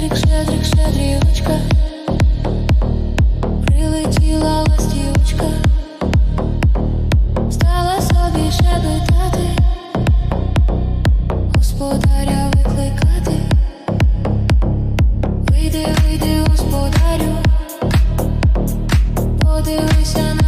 Щедрик, щедрик, щедрівочка, прилетіла ластівочка, стала собі шебетати, господаря викликати. Вийди, вийди, господарю, подивися на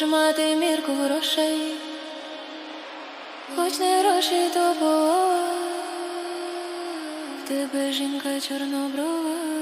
будеш мати мірку грошей, хоч не гроші, то в тебе жінка чорноброва.